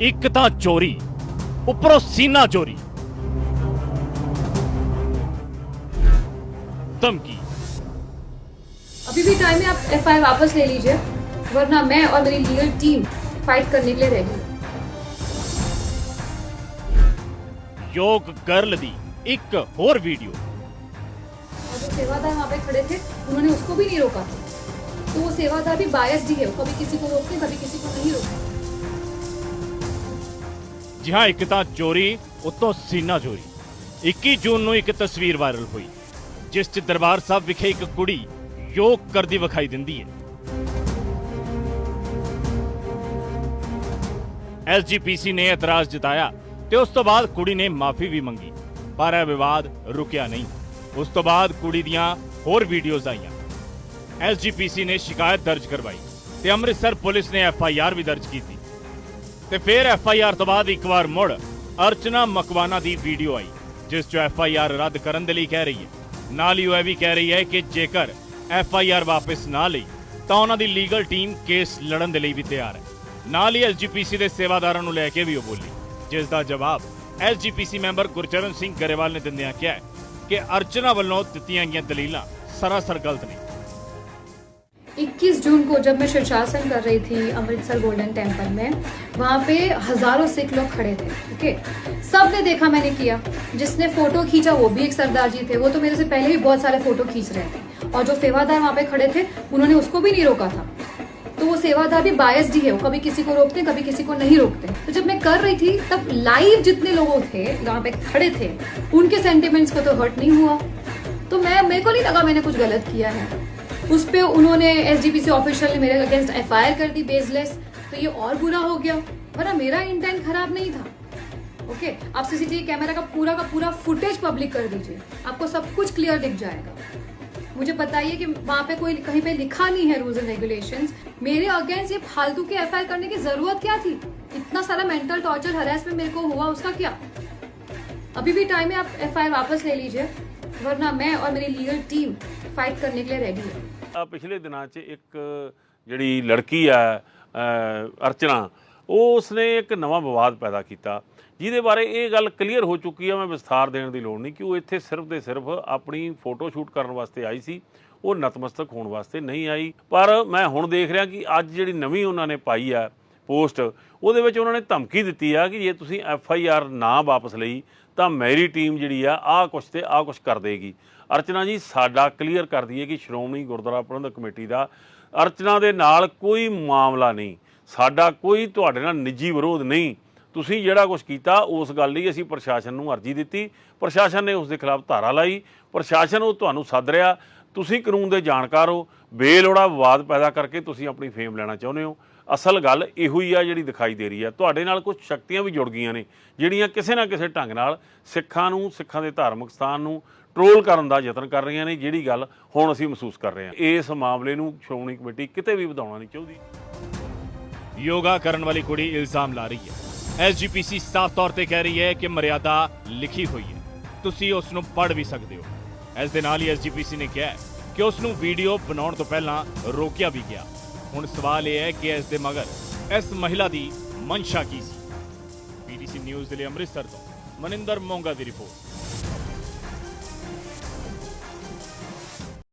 ਇੱਕ ਤਾਂ ਚੋਰੀ ਉੱਪਰੋਂ ਸੀਨਾ ਚੋਰੀ ਧਮਕੀ अभी भी टाइम है आप एफ वापस ले लीजिए वरना मैं और मेरी लीगल टीम फाइट करने के लिए रेडी है ਯੋਗ ਗਰਲ ਦੀ ਇੱਕ ਹੋਰ ਵੀਡੀਓ और जो सेवादार वहाँ पे खड़े थे उन्होंने उसको भी नहीं रोका तो वो सेवादार भी बायस ही है वो कभी किसी को रोकते कभी किसी को नहीं रोकते ਜੀ ਹਾਂ, ਇੱਕ ਤਾਂ ਚੋਰੀ, ਉਤੋਂ ਸੀਨਾ ਚੋਰੀ। 21 ਜੂਨ ਨੂੰ ਇੱਕ ਤਸਵੀਰ ਵਾਇਰਲ ਹੋਈ, ਜਿਸ 'ਚ ਦਰਬਾਰ ਸਾਹਿਬ ਵਿਖੇ ਇੱਕ ਕੁੜੀ ਯੋਗ ਕਰਦੀ ਵਿਖਾਈ ਦਿੰਦੀ ਹੈ। ਐਸਜੀਪੀਸੀ ਨੇ ਇਤਰਾਜ਼ ਜਤਾਇਆ ਤੇ ਉਸ ਤੋਂ ਬਾਅਦ ਕੁੜੀ ਨੇ ਮਾਫੀ ਵੀ ਮੰਗੀ, ਪਰ ਇਹ ਵਿਵਾਦ ਰੁਕਿਆ ਨਹੀਂ। ਉਸ ਤੋਂ ਬਾਅਦ ਕੁੜੀ ਦੀਆਂ ਹੋਰ ਵੀਡੀਓਜ਼ ਆਈਆਂ। ਐਸਜੀਪੀਸੀ ਨੇ ਸ਼ਿਕਾਇਤ ਦਰਜ ਕਰਵਾਈ ਤੇ ਅੰਮ੍ਰਿਤਸਰ ਪੁਲਿਸ ਨੇ ਐਫਆਈਆਰ ਵੀ ਦਰਜ ਕੀਤੀ। ਤੇ ਫਿਰ ਐਫ ਆਈ ਆਰ ਤੋਂ ਬਾਅਦ ਇੱਕ ਵਾਰ ਮੁੜ ਅਰਚਨਾ ਮਕਵਾਨਾ ਦੀ ਵੀਡੀਓ ਆਈ, ਜਿਸ 'ਚ ਐਫ ਆਈ ਆਰ ਰੱਦ ਕਰਨ ਦੇ ਲਈ ਕਹਿ ਰਹੀ ਹੈ। ਨਾਲ ਹੀ ਉਹ ਇਹ ਵੀ ਕਹਿ ਰਹੀ ਹੈ ਕਿ ਜੇਕਰ ਐਫ ਆਈ ਆਰ ਵਾਪਸ ਨਾ ਲਈ, ਤਾਂ ਉਹਨਾਂ ਦੀ ਲੀਗਲ ਟੀਮ ਕੇਸ ਲੜਨ ਦੇ ਲਈ ਵੀ ਤਿਆਰ ਹੈ। ਨਾਲ ਹੀ ਐਸਜੀਪੀਸੀ ਦੇ ਸੇਵਾਦਾਰਾਂ ਨੂੰ ਲੈ ਕੇ ਵੀ ਉਹ ਬੋਲੀ, ਜਿਸ ਦਾ ਜਵਾਬ ਐਸਜੀਪੀਸੀ ਮੈਂਬਰ ਗੁਰਚਰਨ ਸਿੰਘ ਗਰੇਵਾਲ ਨੇ ਦਿੰਦਿਆਂ ਕਿਹਾ ਕਿ ਅਰਚਨਾ ਵੱਲੋਂ ਦਿੱਤੀਆਂ ਗਈਆਂ ਦਲੀਲਾਂ ਸਰਾਸਰ ਗਲਤ ਨੇ। 21 जून को जब मैं शीर्षासन कर रही थी अमृतसर गोल्डन टेंपल में, वहाँ पे हज़ारों सिख लोग खड़े थे ओके सबने देखा मैंने किया। जिसने फ़ोटो खींचा वो भी एक सरदार जी थे। वो तो मेरे से पहले भी बहुत सारे फ़ोटो खींच रहे थे। और जो सेवादार वहाँ पे खड़े थे, उन्होंने उसको भी नहीं रोका था। तो वो सेवादार भी बायस्ड ही है। वो कभी किसी को रोकते, कभी किसी को नहीं रोकते। तो जब मैं कर रही थी, तब लाइव जितने लोग थे वहाँ पे खड़े थे, उनके सेंटिमेंट्स को तो हर्ट नहीं हुआ। तो मैं, मेरे को नहीं लगा मैंने कुछ गलत किया है। उस पर उन्होंने S D P C official ने मेरे अगेंस्ट एफ़ आई आर कर दी बेसलेस तो ये और बुरा हो गया। वरना मेरा इंटेंट खराब नहीं था। ओके आप सीसीटीवी कैमरा का पूरा का पूरा फुटेज पब्लिक कर दीजिए। आपको सब कुछ क्लियर दिख जाएगा। मुझे बताइए कि वहाँ पे कोई कहीं पे लिखा नहीं है रूल्स एंड रेगुलेशन मेरे अगेंस्ट ये फालतू के एफ़ करने की ज़रूरत क्या थी? इतना सारा मेंटल टॉर्चर हरेसमेंट मेरे को हुआ, उसका क्या? अभी भी टाइम है आप एफआईआर वापस ले लीजिए। वरना मैं और मेरी लीगल टीम फाइट करने के लिए रेडी है। ਆ ਪਿਛਲੇ ਦਿਨਾਂ 'ਚ ਇੱਕ ਜਿਹੜੀ ਲੜਕੀ ਆ ਅਰਚਨਾ ਉਸ ਨੇ ਇੱਕ ਨਵਾਂ ਵਿਵਾਦ ਪੈਦਾ ਕੀਤਾ, ਜਿਹਦੇ ਬਾਰੇ ਇਹ ਗੱਲ ਕਲੀਅਰ ਹੋ ਚੁੱਕੀ ਆ, ਮੈਂ ਵਿਸਥਾਰ ਦੇਣ ਦੀ ਲੋੜ ਨਹੀਂ ਕਿ ਉਹ ਇੱਥੇ ਸਿਰਫ ਤੇ ਸਿਰਫ ਆਪਣੀ ਫੋਟੋ ਸ਼ੂਟ ਕਰਨ ਵਾਸਤੇ ਆਈ ਸੀ, ਉਹ ਨਤਮਸਤਕ ਹੋਣ ਵਾਸਤੇ ਨਹੀਂ ਆਈ, ਪਰ ਮੈਂ ਹੁਣ ਦੇਖ ਰਿਹਾ ਕਿ ਅੱਜ ਜਿਹੜੀ ਨਵੀਂ ਉਹਨਾਂ ਨੇ ਪਾਈ ਆ ਪੋਸਟ, ਉਹਦੇ ਵਿੱਚ ਉਹਨਾਂ ਨੇ ਧਮਕੀ ਦਿੱਤੀ ਆ ਕਿ ਜੇ ਤੁਸੀਂ ਐਫ ਆਈ ਆਰ ਨਾ ਵਾਪਸ ਲਈ, ਤਾਂ ਮੇਰੀ ਟੀਮ ਜਿਹੜੀ ਆ, ਆਹ ਕੁਛ ਤੇ ਆਹ ਕੁਛ ਕਰ ਦੇਗੀ। ਅਰਚਨਾ ਜੀ, ਸਾਡਾ ਕਲੀਅਰ ਕਰ ਦਈਏ ਕਿ ਸ਼੍ਰੋਮਣੀ ਗੁਰਦੁਆਰਾ ਪ੍ਰਬੰਧਕ ਕਮੇਟੀ ਦਾ ਅਰਚਨਾ ਦੇ ਨਾਲ ਕੋਈ ਮਾਮਲਾ ਨਹੀਂ। ਸਾਡਾ ਕੋਈ ਤੁਹਾਡੇ ਨਾਲ ਨਿੱਜੀ ਵਿਰੋਧ ਨਹੀਂ। ਤੁਸੀਂ ਜਿਹੜਾ ਕੁਝ ਕੀਤਾ, ਉਸ ਗੱਲ ਲਈ ਅਸੀਂ ਪ੍ਰਸ਼ਾਸਨ ਨੂੰ ਅਰਜ਼ੀ ਦਿੱਤੀ। ਪ੍ਰਸ਼ਾਸਨ ਨੇ ਉਸ ਦੇ ਖਿਲਾਫ ਧਾਰਾ ਲਾਈ। ਪ੍ਰਸ਼ਾਸਨ ਉਹ ਤੁਹਾਨੂੰ ਸੱਦ ਰਿਹਾ। ਤੁਸੀਂ ਕਾਨੂੰਨ ਦੇ ਜਾਣਕਾਰ ਹੋ। ਬੇਲੋੜਾ ਵਿਵਾਦ ਪੈਦਾ ਕਰਕੇ ਤੁਸੀਂ ਆਪਣੀ ਫੇਮ ਲੈਣਾ ਚਾਹੁੰਦੇ ਹੋ। ਅਸਲ ਗੱਲ ਇਹੋ ਹੀ ਆ ਜਿਹੜੀ ਦਿਖਾਈ ਦੇ ਰਹੀ ਆ। ਤੁਹਾਡੇ ਨਾਲ ਕੁਝ ਸ਼ਕਤੀਆਂ ਵੀ ਜੁੜ ਗਈਆਂ ਨੇ, ਜਿਹੜੀਆਂ ਕਿਸੇ ਨਾ ਕਿਸੇ ਢੰਗ ਨਾਲ ਸਿੱਖਾਂ ਨੂੰ, ਸਿੱਖਾਂ ਦੇ ਧਾਰਮਿਕ ਸਥਾਨ ਨੂੰ ਟਰੋਲ ਕਰਨ ਦਾ ਯਤਨ ਕਰ ਰਹੀਆਂ ਨੇ, ਜਿਹੜੀ ਗੱਲ ਹੁਣ ਅਸੀਂ ਮਹਿਸੂਸ ਕਰ ਰਹੇ ਹਾਂ। ਇਸ ਮਾਮਲੇ ਨੂੰ ਸ਼੍ਰੋਮਣੀ ਕਮੇਟੀ ਕਿਤੇ ਵੀ ਵਧਾਉਣਾ ਨਹੀਂ ਚਾਹੁੰਦੀ। ਯੋਗਾ ਕਰਨ ਵਾਲੀ ਕੁੜੀ ਇਲਜ਼ਾਮ ਲਾ ਰਹੀ ਹੈ। ਐਸਜੀਪੀਸੀ ਸਾਫ਼ ਤੌਰ ਤੇ ਕਹਿ ਰਹੀ ਹੈ ਕਿ ਮਰਿਆਦਾ ਲਿਖੀ ਹੋਈ ਹੈ। ਤੁਸੀਂ ਉਸ ਨੂੰ ਪੜ੍ਹ ਵੀ ਸਕਦੇ ਹੋ। ਇਸ ਦੇ ਨਾਲ ਹੀ ਐਸਜੀਪੀਸੀ ਨੇ ਕਿਹਾ ਕਿ ਉਸ ਨੂੰ ਵੀਡੀਓ ਬਣਾਉਣ ਤੋਂ ਪਹਿਲਾਂ ਰੋਕਿਆ ਵੀ ਗਿਆ। ਹੁਣ ਸਵਾਲ ਇਹ ਹੈ ਕਿ ਇਸ ਦੇ ਮਗਰ ਇਸ ਮਹਿਲਾ ਦੀ ਮਨਸ਼ਾ ਕੀ ਸੀ? ਪੀਟੀਸੀ ਨਿਊਜ਼ ਦੇ ਲਈ ਅੰਮ੍ਰਿਤਸਰ ਤੋਂ ਮਨਿੰਦਰ ਮੋਂਗਾ ਦੀ ਰਿਪੋਰਟ।